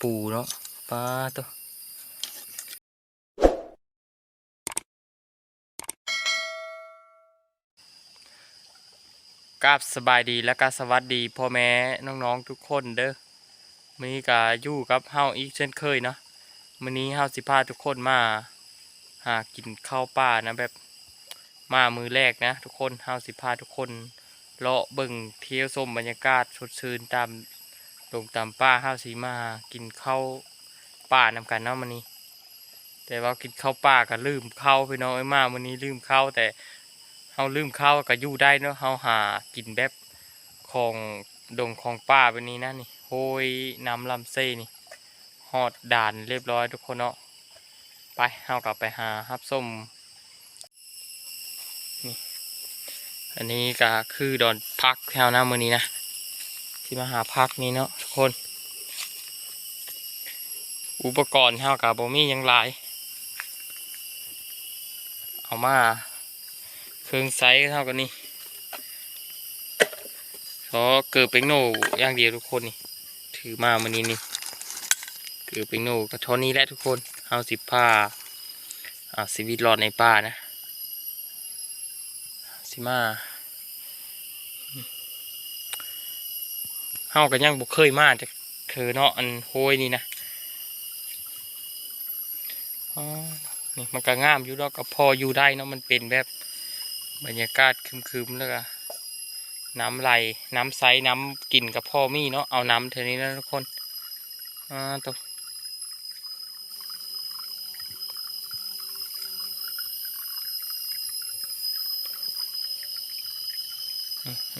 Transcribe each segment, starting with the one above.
ปูเนาะปลาตัวกราบสบายดีและก็สวัสดีพ่อแม่น้องๆทุกคนเด้อมีก็อยู่กับเฮาอีกเช่นเคยเนาะมื้อนี้เฮาสิพาทุกคนมาหากินข้าวป่านะแบบมามือแรกนะ ทุกคนเฮาสิพาทุกคนเลาะเบิ่งเที่ยวชมบรรยากาศสดชื่นตาม ลงตามป่าเฮาสิมากินข้าวป่านำกันเนาะมื้อนี้ แต่ว่ากินข้าวป่าก็ลืมข้าวพี่น้องเอ้มามื้อนี้ลืมข้าวแต่เฮาลืมข้าวก็อยู่ได้เนาะเฮาหากินแบบของดงของป่าแบบนี้นะนี่โหยน้ำลำเซ่นี่ฮอดด่านเรียบร้อยทุกคนเนาะไปเฮากลับไปหาฮับส้มนี่อันนี้ก็คือดอนพักแถวหน้ามือนี้นะ ที่มาหาพักนี้เนาะทุกคน อุปกรณ์เฮากับบ่มีหยังหลาย เอามาเครื่องไซส์เท่ากันนี่ขอเกิดเป็นโนอย่างเดียวทุกคนนี่ ถือมามันนี้นี่เกิดเป็นโนกับท่อนี้แหละทุกคนเอาสิบผ้าอ่าชีวิตรอดในป่านะสิมาเฮากันยังบ่เคยมาจากเธอเนาะอันโหยนี่นะอ๋อนี่มันก็งามอยู่แล้วก็พออยู่ได้เนาะมันเป็นแบบบรรยากาศคึมๆแล้วก็น้ำไหลน้ำใสน้ำกินกับพ่อมี่เนาะเอาน้ำเท่านี้นะทุกคนอ่าตัว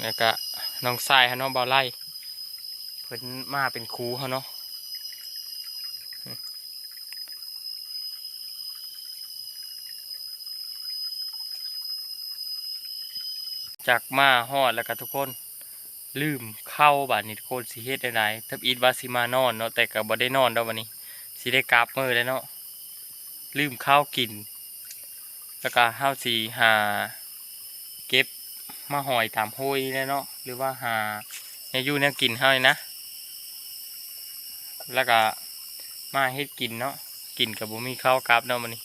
แล้วก็น้องทรายฮะน้องบอลไล่ เพิ่นมาเป็นครูเขาเนาะจากมาฮอดแล้วก็ทุกคน ลืมเข้าบานนี้ทุกคนสิเฮ็ดได้ไหนทับอีทวาสิมานอนเนาะแต่ก็บ่ได้นอนดอกวันนี้สิได้กลับมือแล้วเนาะลืมข้าวกิน แล้วก็เฮาสิหา เก็บมาหอยตามห้วยแล้วเนาะหรือว่าหาเนี่ยยู่เนี่ยกินเฮานี่นะ แล้วก็มาเฮ็ดกินเนาะกินกับบ่มีข้าวกลับเนาะวันนี้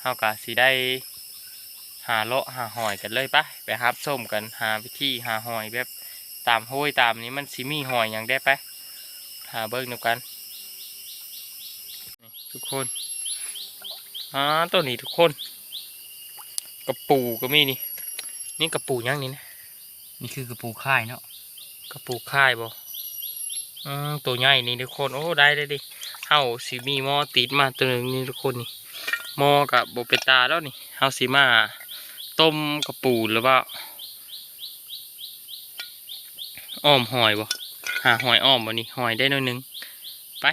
เฮาก็สิได้หาเลาะหาหอยกันเลยปะไปฮับส้มกันหาวิธีหาหอยแบบตามห้วยตามนี้มันสิมีหอยอย่างได้ไปหาเบิ้งดูกันนี่ทุกคนอ่าตัวนี้ทุกคน กระปูก็มีนี่ นี่กระปูยังนี่นะนี่คือกระปูค่ายเนาะกระปูค่ายบ่อืม ตัวใหญ่นี่ทุกคนโอ้ได้ได้ดิเฮาสิมีหม้อติดมาตัวหนึงนี่ทุกคนนี่หม้อกับโบเปตาแล้วนี่เฮาสิมาต้มกระปูหรือว่าอ้อมหอยบ่หาหอยอ้อมบ่นี่หอยได้หน่อยนึงไป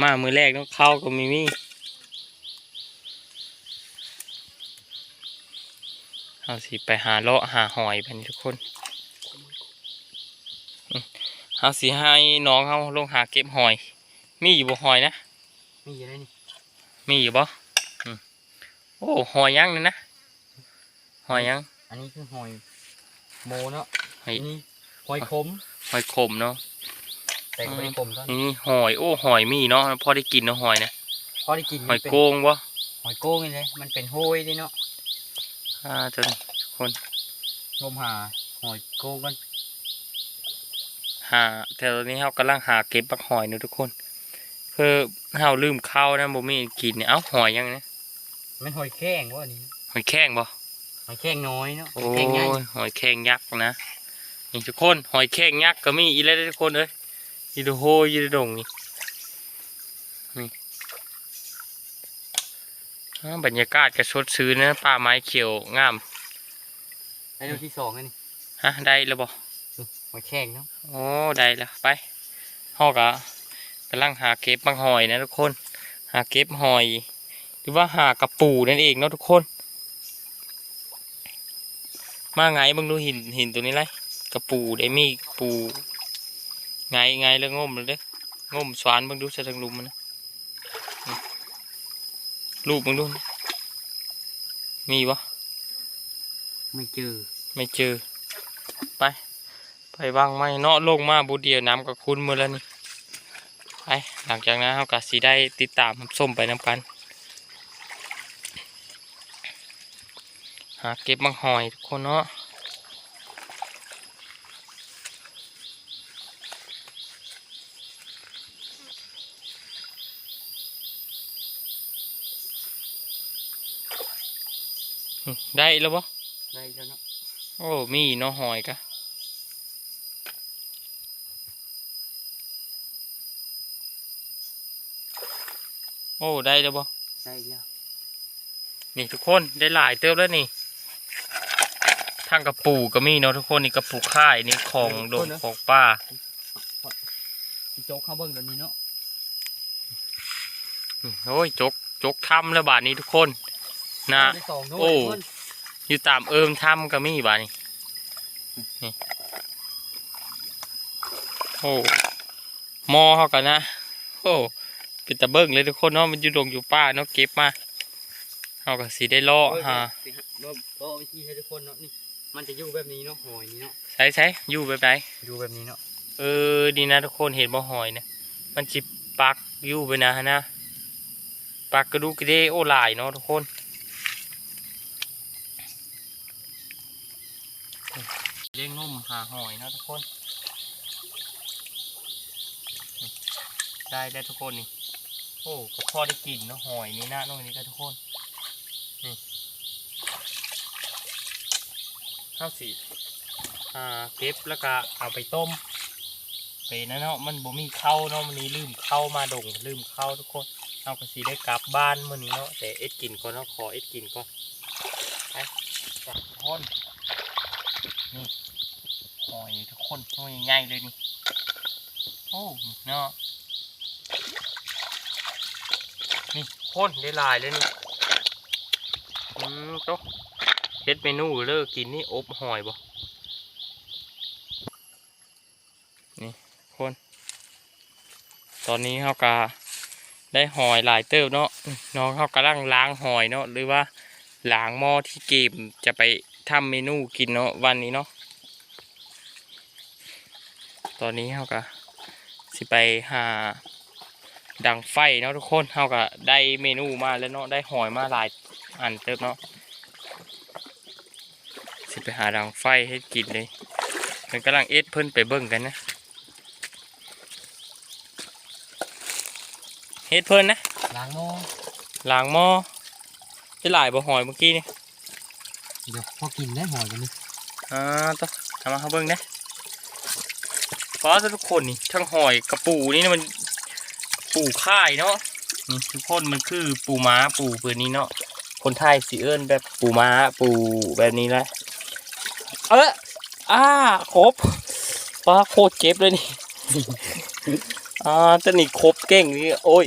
มามือแรกต้องเข้าก็มีมีเอาสิไปหาเลาะหาหอยไปนี่ทุกคนอื เอาสิให้น้องเขาลงหาเก็บหอย มีอยู่บ่หอยนะ มีอยู่ได้นี่ มีอยู่บ่อืมโอ้หอยยังนี่นะ หอยยัง อันนี้คือหอยโมเนาะหอยอันนี้หอยขม หอยขมเนาะแต่ก็ไม่ได้ขมตอนนี่หอย โอ้หอยมีเนาะ พอได้กินเนาะหอยนะ พอได้กิน หอยเป็นโกงบ่หอยโกงนี่เลย มันเป็นโฮยดิเนาะอ่าจนคนงมหาหอยโกงกัน หาแต่ตอนนี้เรากำลังหาเก็บบักหอยเนอะทุกคนเพื่อเราลืมข้าวนะบ่มีกินเนี่ยเอ้าหอยยังนะมันหอยแข้งวะอันนี้หอยแข้งบ่หอยแข้งน้อยเนาะหโอ้อยแข้งใหญ่ยหอยแข้งยักษ์นะนี่ทุกคนหอยแข้งยักษ์ก็มีอีแล้วทุกคนเอ้ยยีดูโฮยีดูดงนี่นี่อ่าบรรยากาศก็สดชื่นนะป่าไม้เขียวงามได้ดูที่สองอันนี้ฮะได้แล้วบ่ หอยแข้งเนาะโอ้ได้แล้วไปฮอกะกำลังหาเก็บบางหอยนะทุกคน หาเก็บหอย หรือว่าหากระปูนั่นเองเนาะทุกคน มาไงเบิ่งดูหินหินตัวนี้ไรกระปูได้มีปูไงไงแล้วงมเลยเด้องมสวานเบิ่งดูใส่ทางลุมมันนะนี่รูปเบิ่งดูนะมีปะไม่เจอ ไม่เจอ ไป ไปวางไม้เนาะลงมาบุเดียวน้ำกับคุณมือแล้วนี่ไปหลังจากนั้นเราก็สีได้ติดตามรับส้มไปนำกันหาเก็บมังหอยทุกคนเนาะอืมได้แล้วปะได้แล้วเนาะโอ้มีเนาะหอยกะ อ้ได้แล้วปะได้แล้วนี่ทุกคนได้หลายเติบแล้วนี่ทางกระปูก็มีเนาะทุกคนนี่กระปูค่ายนี่ของดงของป้าโจ๊กเข้าเบิ้งเดี๋ยวนี้เนาะอืมโอ้ยจกจกทำแล้วบาทนี้ทุกคนนะได้สองด้วยโอ้เพิ่นอยู่ตามเอิมทำก็มีบาทนี้นี่โอ้หมอเขากันนะโอ้ เป็นตะเบิ้งเลยทุกคนเนาะมันอยู่ดงอยู่ป้าเนาะเก็บมาเขาก็สีได้ล่อโอ้ยฮะสิฮะรอบรอบวิธีให้ทุกคนเนาะนี่มันจะอยู่แบบนี้เนาะหอยนี่เนาะใช้ใช้อยู่แบบไหนอยู่แบบนี้เนาะเออดีนะทุกคนเห็นบ่หอยนะมันจิปักอยู่ไปนะฮะนะปักกระดูกกระเดโอหลายเนาะทุกคนเลี้ยงนุ่มหาหอยเนาะทุกคน ได้ได้ทุกคนนี่ โอ้ก็พอได้กินเนาะหอยนี่นะน้องนี่ก็ทุกคนนี่ข้าวสีอ่าเก็บแล้วก็เอาไปต้มไปนะเนาะมันบ่มีเข้าเนาะมันนี้ลืมเข้ามาดงลืมเข้าทุกคนเอาก็สิได้กลับบ้านมื้อนี้เนาะแต่เอ็ดกินก่อนเนาะขอเอ็ดกินก่อนไปทุกคนนี่หอยทุกคนหอยใหญ่เลยนี่โอ้เนาะ นี่คนได้หลายเลยนี่อืมโต๊ะเฮ็ดเมนูเลิกกินนี่อบหอยบ่คน ตอนนี้เขาก็ได้หอยหลายเติบเนาะน้องเขากำลังล้างหอยเนาะหรือว่าล้างหม้อที่เกมจะไปทำเมนูกินเนาะวันนี้เนาะตอนนี้เขาก็สิไปหา ดังไฟเนาะทุกคนเขาก็ได้เมนูมาแล้วเนาะได้หอยมาหลายอันเติบเนาะสิไปหาดังไฟให้กินเลยเพิ่นกำลังเอ็ดเพิ่นไปเบิ่งกันนะเฮ็ดเพิ่นนะล้างหม้อล้างหม้อได้หลายบ่หอยเมื่อกี้นี่เดี๋ยวพอกินได้หอยกันนี่อ่าต้องทำมาเขาเบิ่งนะฟ้าทุกคนนี่ทั้งหอยกระปูนี่นะมัน ปูค่ายเนาะนี่ทุกคนมันคือปูม้าปูเปืนนี้เนาะคนไทยสิเอิ้นแบบปูม้าปูแบบนี้แหละเอออ้าครบป้าโคตรเจ็บเลยนี่อ่าตอนนี้ครบเก่งนี่โอ้ย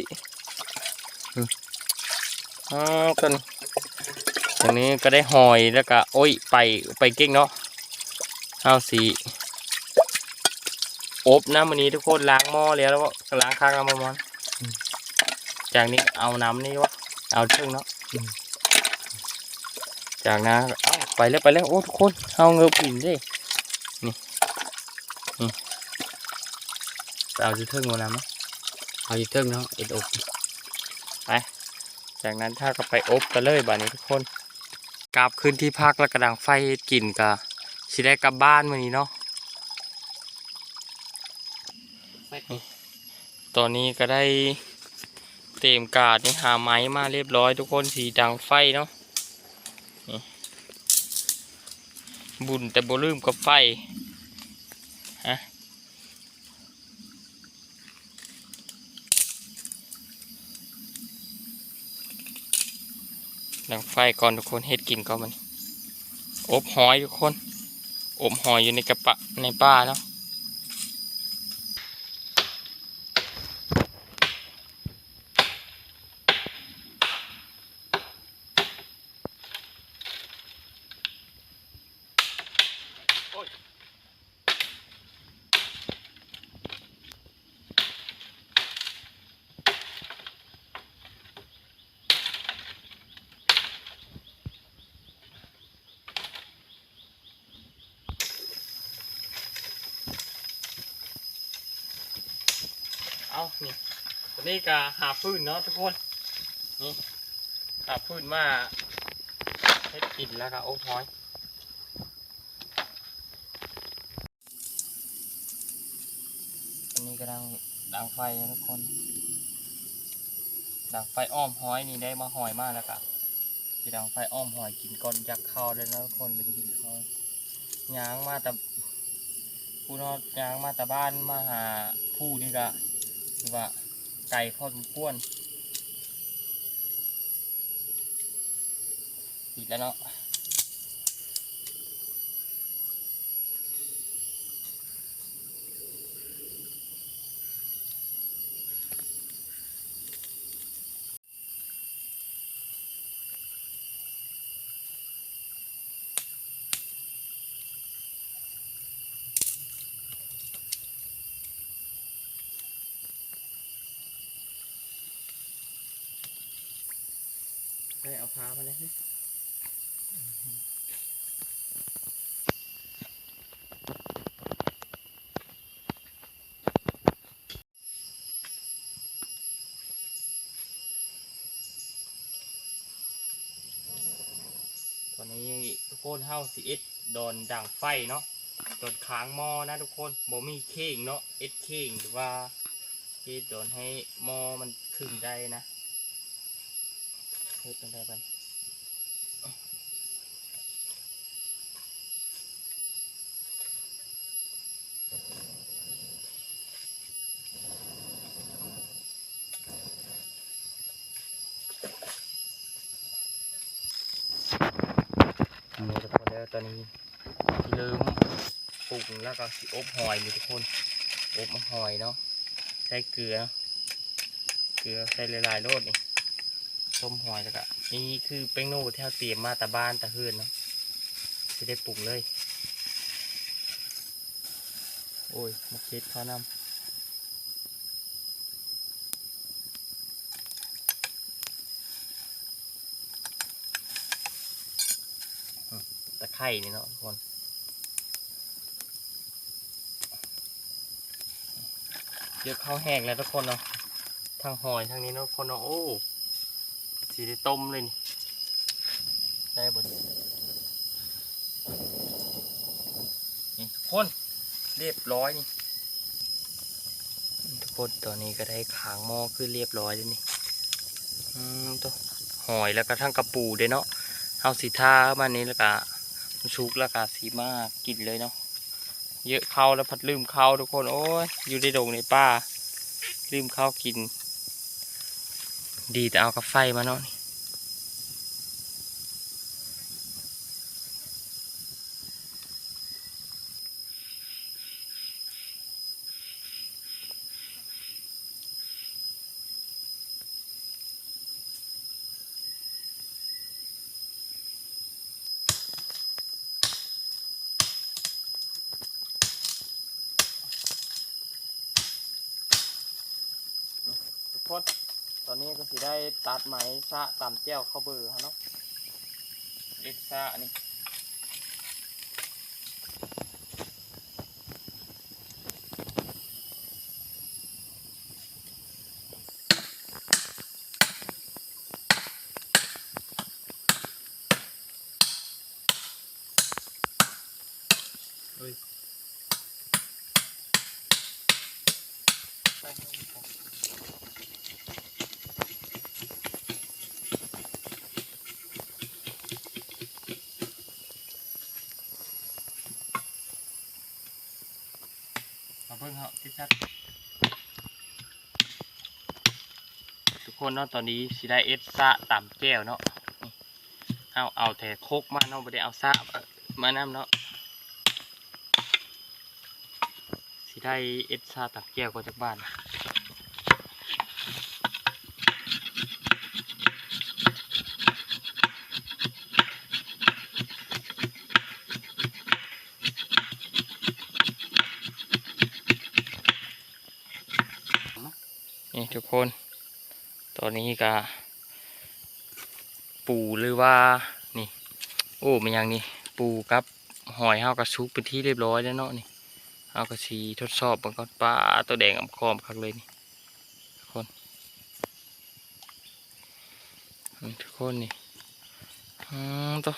อืมอ่าตอนตรงนี้ก็ได้หอยแล้วก็โอ้ยไปไปเก่งเนาะเอาสีอบน้ำวันนี้ทุกคนล้างหม้อแล้วแล้วก็ล้างข้างเอามามอนอืม จากนี้เอาน้ำนี่วะเอาเชิงเนาะอืมจากนั้นก็เอาไปแล้วไปแล้วโอ้ทุกคนเอาเงือบปิ่นดินี่นี่เอาจะเทิงมาน้ำมั้เอาอยู่เทิงเนาะเอ็ดอกจากนั้นถ้าก็ไปอบกันเลยบ้านนี้ทุกคนกลับขึ้นที่พักแล้วกระดังไฟเฮ็ดกินกะสิได้กลับบ้านมื้อนี้เนาะไปตอนนี้ก็ได้เตรียมกาดนี่หาไม้มาเรียบร้อยทุกคนสีดังไฟเนาะบุญแต่บ่ลืมกับไฟฮะดังไฟก่อนทุกคนเฮ็ดกินก่อนมันอบหอยทุกคน อบหอยอยู่ในกระปะในป้าเนา เอานี่ตอนนี้ก็หาฟืนเนาะทุกคน นี่หาฟืนมาเฮ็ดกินแล้วก็อบหอย ลังดังไฟนะทุกคนดังไฟอ้อมหอยนี่ได้มาหอยมากแล้วกะที่ดังไฟอ้อมหอยกินก่อนยักข้าวเลยนะทุกคนไม่ได้กินข้าวยางมาแต่ผู้นอดยางมาแต่บ้านมาหาผู้นี่กะคือว่าไก่พอสมควรปิดแล้วเนาะ ไปเอาพามาเลยสิตอนนี้ทุกคนเฮาสิเอ็ดโดนด่างไฟเนาะโดนค้างหม้อนะทุกคนบ่มีเข่งเนาะเอ็ดเข่งหรือว่าเอ็ดโดนให้หม้อมันขึ้นได้นะ เฮ็ดเป็นได้บันนี่ทุกคนแล้วตอนนี้ที่เริ่มปรุงแล้วก็สิอบหอยนี่ทุกคน อบหอยเนาะ ใส่เกลือ เกลือใส่หลายๆโลดนี่ ต้มหอยแล้วก็นี่คือแป้งโน่ที่เราเตรียมมาแต่บ้านแต่เฮือนเนาะจะได้ปรุงเลย โอ้ยมาเค็ดข้าวนำตะไคร่นี่เนาะทุกคนเยอะข้าวแห้งแล้วทุกคนเนาะทางหอยทางนี้เนาะคนเนาะโอ้ สีได้ต้มเลยนี่ได้บนนี่ทุกคนเรียบร้อยนี่ทุกคนตอนนี้ก็ได้ขางหม้อขึ้นเรียบร้อยแล้วนี่อืมตัวหอยแล้วก็ทั้งกระปูด้วยเนาะเอาสีทามันนี้แล้วก็ชุกแล้วก็สีมากกินเลยเนาะเยอะเข้าแล้วพัดลืมเข้าทุกคนโอ้ยอยู่ในดงในป่าลืมเข้ากิน ดีแต่เอากาไฟมาเนาะนี่ ทุกคนตอนนี้ ก็สิได้ตัดไหมซะตามแจ้วเข้าเบอร์เขาเนาะเอ็ดซะนนี้เฮ้ยไปิ่งเหาที่ชัดทุกคนเนาะตอนนี้สิได้เอสซะต่ำแก้วเนาะเอาเอาแต่โคกมาเนาะไม่ได้เอาซะมาน้ำเนาะสิได้เอสซะต่ำแก้วก็จากบ้านนะทุกคน ต อนนี้ก็ปูหรือว่านี่ โอ้มันยังนี่ปูกับหอยเฮากระซุกเป็นที่เรียบร้อยแล้วเนาะนี่เฮากระชีทดสอบมันก็ปลาตัวแดงอำคอมคักเลยนี่ทุกคนทุกคนนี่อืมตัว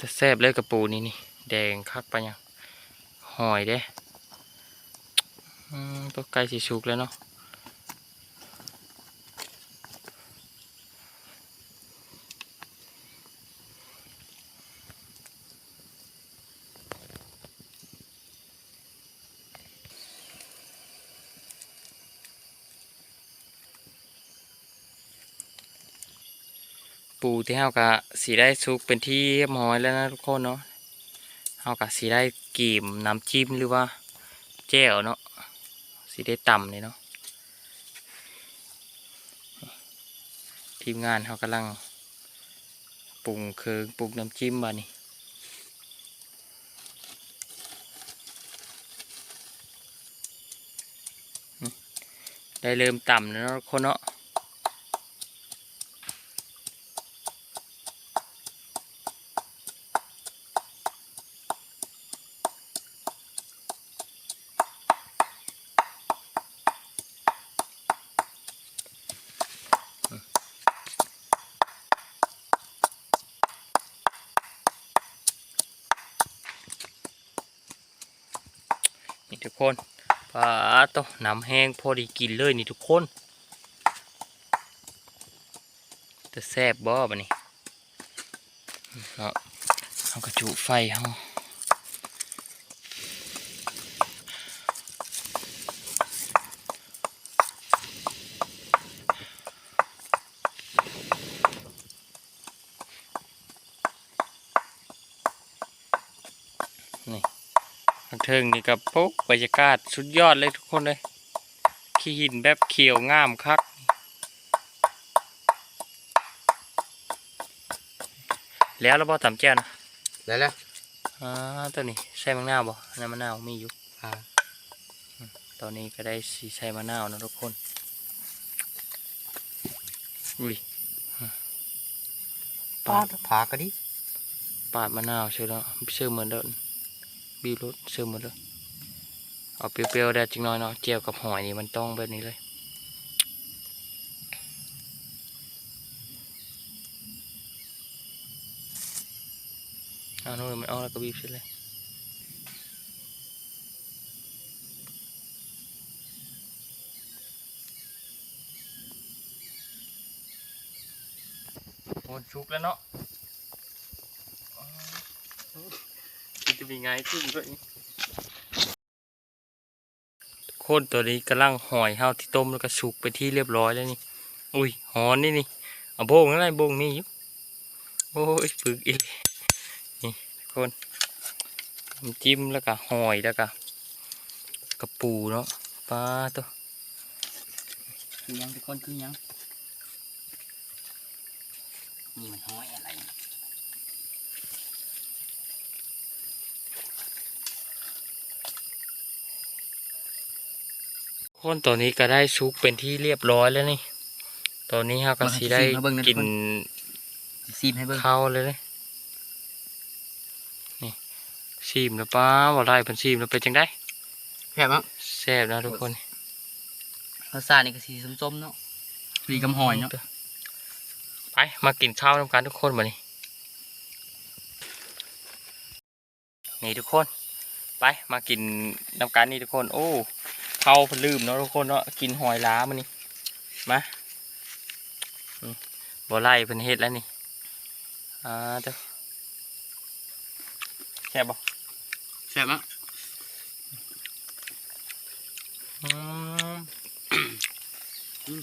จะแซ่บเลยกระปูนี่นี่แดงคักไปยังหอยเด้อืมตัวไก่สีชุกแล้วเนาะ ที่เฮากะสีได้ชุกเป็นที่เรียบร้อยแล้วนะทุกคนเนาะเฮากะสีได้กีมน้ำจิ้มหรือว่าแจ่วเนาะสีได้ต่ำเลยเนาะทีมงานเขากำลังปรุงเคืองปรุงน้ำจิ้มมานี่ได้เริ่มต่ำแล้วทุกคนเนาะ นี่ทุกคนปลาโตน้ำแห้งพอดีกินเลยนี่ทุกคนจะแซ่บบ่บะนี่เนาะเอากระจุไฟเฮานี่ทางเทิงนี่กับปุ๊บบรรยากาศสุดยอดเลยทุกคนเลย ขี้หินแบบเขียวงามคัก แล้วเราบอตำแก้วนะได้แล้วอ่าตัวนี้ใส่มะนาวบ่น้ำมะนาวมีอยู่อ่าตอนนี้ก็ได้สีใส่มะนาวนะทุกคนอุ้ยปาดผากระดิปาดมะนาวเชื่อแล้วเชื่อเหมือนเดิมบีบรสเชื่อเหมือนเดิม เอาเปรี้ยวๆได้จิงน้อยเนาะเจียวกับหอยนี่มันต้องแบบนี้เลยเอาโน่นไม่เอาแล้วก็บีบเสร็จเลยโอนชุกแล้วเนาะอ๋อมันจะมีไงขึ้นด้วยนี่ โคนตัวนี้กำลังหอยเฮาที่ต้มแล้วก็สุกไปที่เรียบร้อยแล้วนี่ อุ้ยหอนนี่นี่เอาโบงนั่นไงโบงนี่อยู่โอ้ยฝึกอีกนี่ทุกคนน้ำจิ้มแล้วก็หอยแล้วก็กระปูเนาะปลาตัวคือยังทุกคนคือยังนี่มันห้อยอะไร คนตัวนี้ก็ได้ซุกเป็นที่เรียบร้อยแล้วนี่ตัวนี้เราก็สีได้กินซีมให้เบิ่งข้าวเลยเลยนี่ซีมแล้วป้าบ่ได้เป็นซีมแล้วเป็นจังได้แซ่บมั้งแซ่บนะทุกคนรสชาตินี่ก็สีส้มๆเนาะสีกำหอยเนาะไปมากินข้าวน้ำกันทุกคนมานี่นี่ทุกคน ไปมากินน้ำกันนี่ทุกคน โอ้ เข้าเพนลืมเนาะทุกคนเนาะกินหอยล้ามานี่มาอืมบ่ไล่เป็นเฮ็ดแล้วนี่อ่าเด้อแซ่บบ่แซ่บมั้งอืม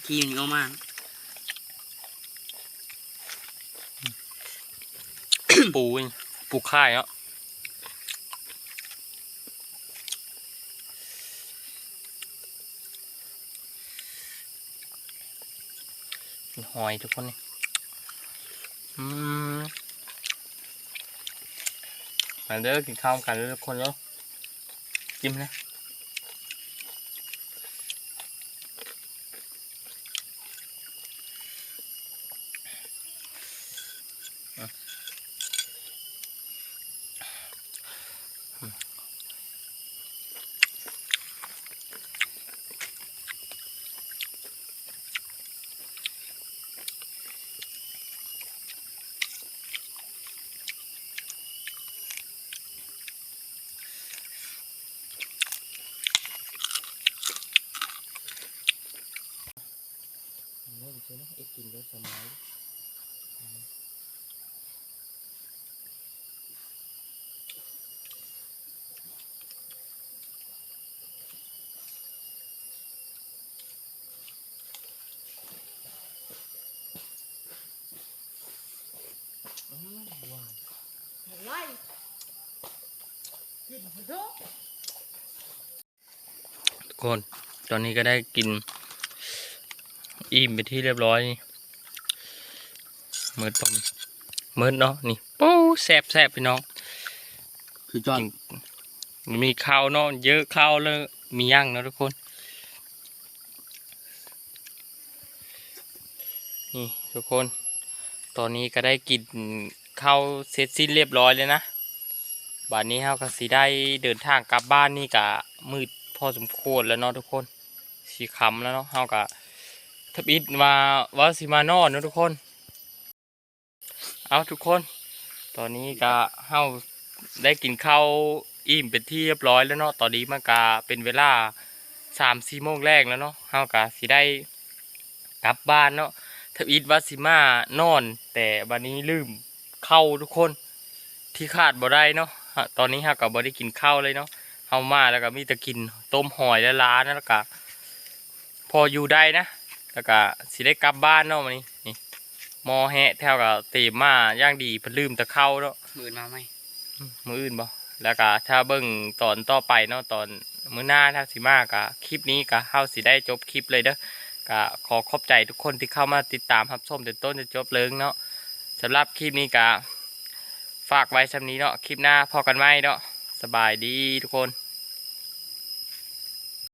ขี้มันเอามาปูนี่ปูค่ายเนาะ หอยทุกคนนี่อืมมาเด้อกินข้าวกันทุกคนแล้วจิ้มนะ กินรสสมัยอืมหวานไล่กินเถอะทุกคน ตอนนี้ก็ได้กิน อิ่มไปที่เรียบร้อยนี่ มิดปอมเมิดเนาะนี่ปู้แซบแซบพี่น้องคือจอดจริงมีข้าวเนาะเยอะข้าวเลยมีย่างเนาะทุกคนนี่ทุกคน ตอนนี้ก็ได้กินข้าวเสร็จสิ้นเรียบร้อยเลยนะบัดนี้เฮาก็สิได้เดินทางกลับบ้านนี่กะมืดพอสมควรแล้วเนาะทุกคนสีคำแล้วเนาะเฮากะทับอิดมาว่าสิมานอนเนาะทุกคน เอาทุกคน ตอนนี้ก็เฮาได้กินข้าวอิ่มเป็นที่เรียบร้อยแล้วเนาะตอนนี้มันกะเป็นเวลาสามสี่โมงแรกแล้วเนาะเฮากะสิได้กลับบ้านเนาะทวิตว่าสิมานอน แต่บัดนี้ลืมเข้าทุกคนที่ขาดบ่ได้เนาะตอนนี้ฮะกับบ่ได้กินข้าวเลยเนาะเฮามาแล้วก็มีแต่กินต้มหอยและล้านะแล้วก็พออยู่ได้นะแล้วก็สิได้กลับบ้านเนาะวันนี้ มอแฮะแถวกับเตมมาย่างดีเพิ่นลืมแต่เข้าเนาะมือมาไหมมืออื่นบ่แล้วก็ถ้าเบิ่งตอนต่อไปเนาะตอนมื้อหน้าถ้าสิมาก็คลิปนี้ก็เฮาสิได้จบคลิปเลยเด้อก็ขอขอบใจทุกคนที่เข้ามาติดตามรับชมจนต้นจนจบเลยเนาะสำหรับคลิปนี้ก็ฝากไว้ชำนี้เนาะคลิปหน้าพอกันไหมเนาะสบายดีทุกคน